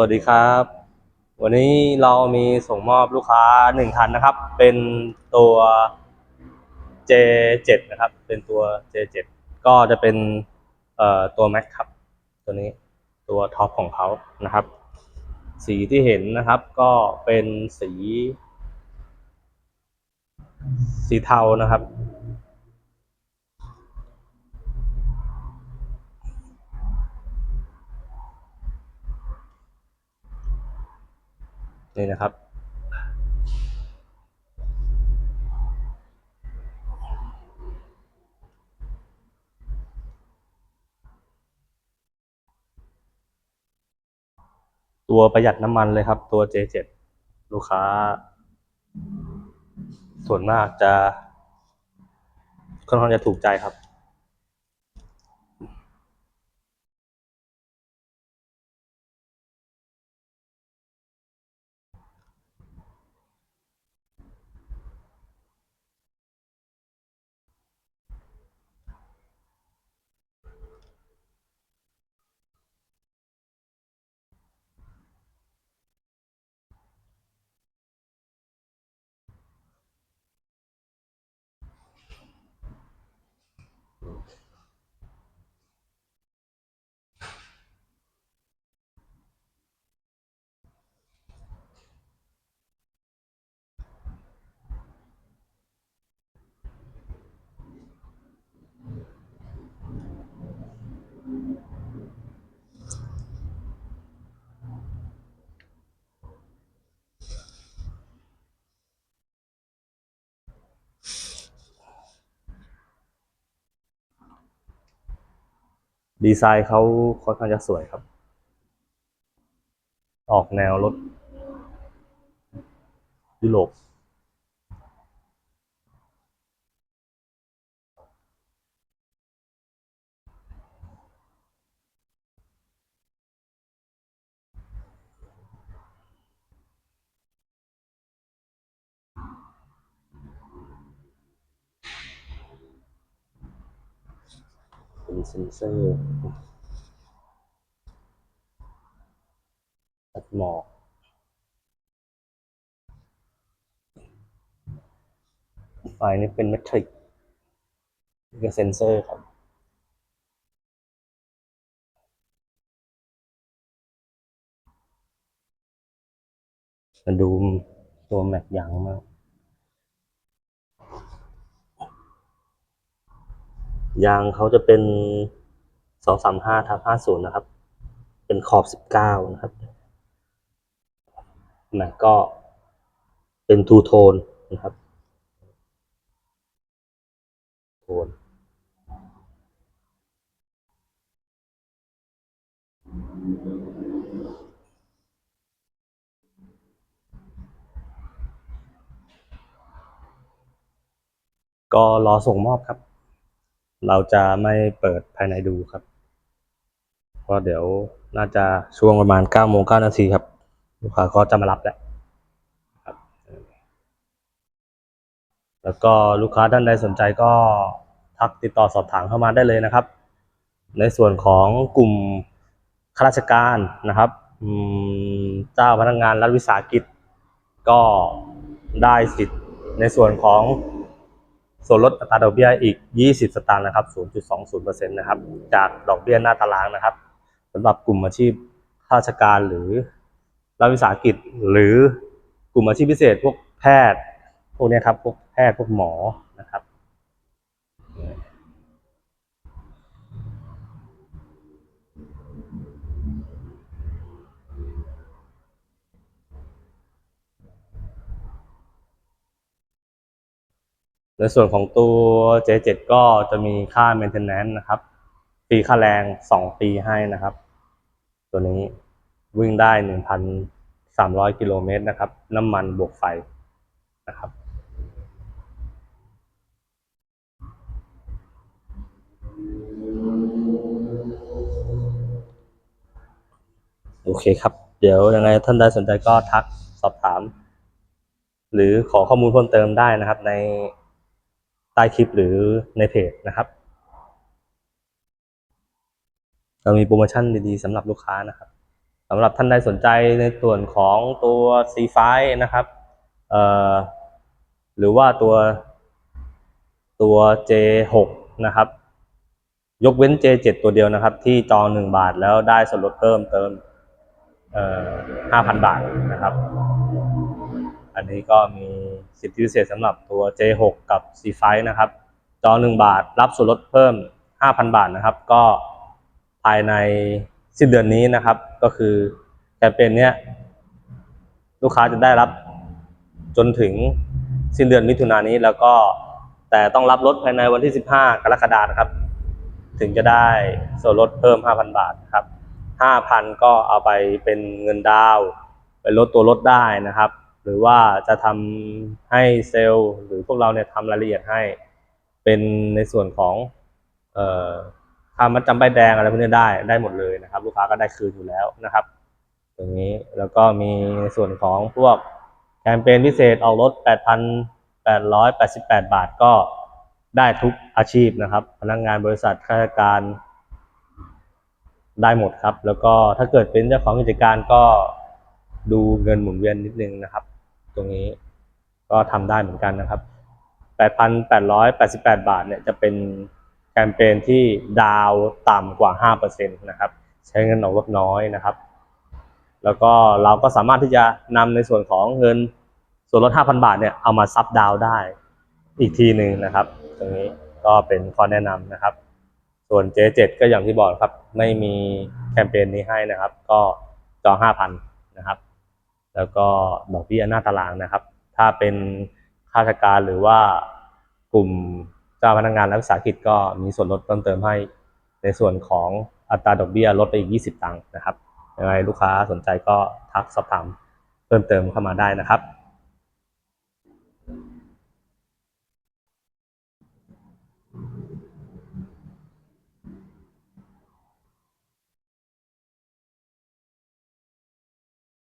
วัสดีครับ วันนี้เรามีส่งมอบลูกค้าหนึ่งคันนะครับ เป็นตัว J7 นะครับ เป็นตัว J7 ก็จะเป็นเอ่อตัว Max ครับ ตัวนี้ตัวท็อปของเขานะครับ สีที่เห็นนะครับก็เป็นสี สีเทานะครับ นี่นะครับ ตัวประหยัดน้ำมันเลยครับ ตัว J7 ลูกค้า ส่วนมากจะค่อนข้างจะถูกใจครับ ดีไซน์เขาค่อนข้างจะสวยครับ ออกแนวรถยุโรป เป็นเซนเซอร์ตัดหมอกไฟนี้เป็นเมทริกนี่ก็เซนเซอร์ครับมาดูตัวแม็กยางมาก ยางเขาจะเป็นสองสามห้าทับห้าศูนย์นะครับ เป็นขอบสิบเก้านะครับแม็กก็เป็นทูโทนนะครับโทนก็รอส่งมอบครับ เราจะไม่เปิดภายในดูครับเพราะเดี๋ยวน่าจะช่วงประมาณเก้าโมงเก้านาทีครับ ลูกค้าก็จะมารับแล้วครับ แล้วก็ลูกค้าท่านใดสนใจก็ทักติดต่อสอบถามเข้ามาได้เลยนะครับ ในส่วนของกลุ่มข้าราชการนะครับเจ้าพนักงานรัฐวิสาหกิจก็ได้สิทธิ์ในส่วนของ ส่วนลดอัตราดอกเบี้ยอีก 20 สตางค์นะครับ 0.20%นะครับ จากดอกเบี้ยหน้าตารางนะครับสำหรับกลุ่มอาชีพข้าราชการหรือรัฐวิสาหกิจ หรือกลุ่มอาชีพพิเศษพวกแพทย์ พวกเนี้ยครับ พวกแพทย์ พวกหมอนะครับ ในส่วนของตัว J7 ก็จะมีค่า maintenance นะครับฟรีค่าแรง 2 ปีให้นะครับ ตัวนี้วิ่งได้ 1,300 กิโลเมตรนะครับ น้ำมันบวกไฟนะครับโอเคครับ เดี๋ยวยังไงท่านใดสนใจก็ทักสอบถาม หรือขอข้อมูลเพิ่มเติมได้นะครับใน ใต้คลิปหรือในเพจนะครับเรามีโปรโมชั่นดีๆสำหรับลูกค้านะครับสำหรับท่านใดสนใจในส่วนของตัว C5 นะครับหรือว่าตัวตัว J6 นะครับ ยกเว้น J7 ตัวเดียวนะครับ ที่จอง 1 บาทแล้วได้ส่วนลดเพิ่มเติมเอ่อ5,000บาทนะครับ อันนี้ก็มี สิทธิพิเศษสำหรับตัว J6 กับ C5 นะครับ จอง1บาทรับส่วนลดเพิ่ม 5,000 บาทนะครับ ก็ภายในสิ้นเดือนนี้นะครับ ก็คือแคมเปญเนี้ยลูกค้าจะได้รับจนถึงสิ้นเดือนมิถุนายนนี้แล้วก็แต่ต้องรับรถภายในวันที่ 15 กรกฎาคมครับ ถึงจะได้ส่วนลดเพิ่ม 5,000 บาทครับ 5,000 ก็เอาไปเป็นเงินดาว ไปลดตัวรถได้นะครับ หรือว่าจะทำให้เซลล์หรือพวกเราเนี่ยทำรายละเอียดให้เป็นในส่วนของเอ่อค่ามัดจำใบแดงอะไรพวกนี้ได้ได้หมดเลยนะครับ ลูกค้าก็ได้คืนอยู่แล้วนะครับตรงนี้แล้วก็มีในส่วนของพวกแคมเปญพิเศษออกรถ 8,888 บาทก็ได้ทุกอาชีพนะครับ พนักงานบริษัทข้าราชการได้หมดครับ แล้วก็ถ้าเกิดเป็นเจ้าของกิจการก็ ดูเงินหมุนเวียนนิดนึงนะครับ ตรงนี้ก็ทำได้เหมือนกันนะครับ 8,888 บาทเนี่ยจะเป็นแคมเปญที่ดาวต่ำกว่า 5%นะครับ ใช้เงินออกรถน้อยนะครับ แล้วก็เราก็สามารถที่จะนำในส่วนของเงินส่วนลด 5,000 บาทเนี่ยเอามาซับดาวได้อีกทีหนึ่งนะครับ ตรงนี้ก็เป็นข้อแนะนำนะครับ ส่วน J7 ก็อย่างที่บอกครับ ไม่มีแคมเปญนี้ให้นะครับ ก็จอง5,000 นะครับ แล้วก็ดอกเบี้ยหน้าตารางนะครับ ถ้าเป็นข้าราชการหรือว่ากลุ่มเจ้าพนักงานรัฐวิสาหกิจก็มีส่วนลดเพิ่มเติมให้ในส่วนของอัตราดอกเบี้ยลดไปอีก 20 ตังค์นะครับยังไงลูกค้าสนใจก็ทักสอบถามเพิ่มเติมเข้ามาได้นะครับ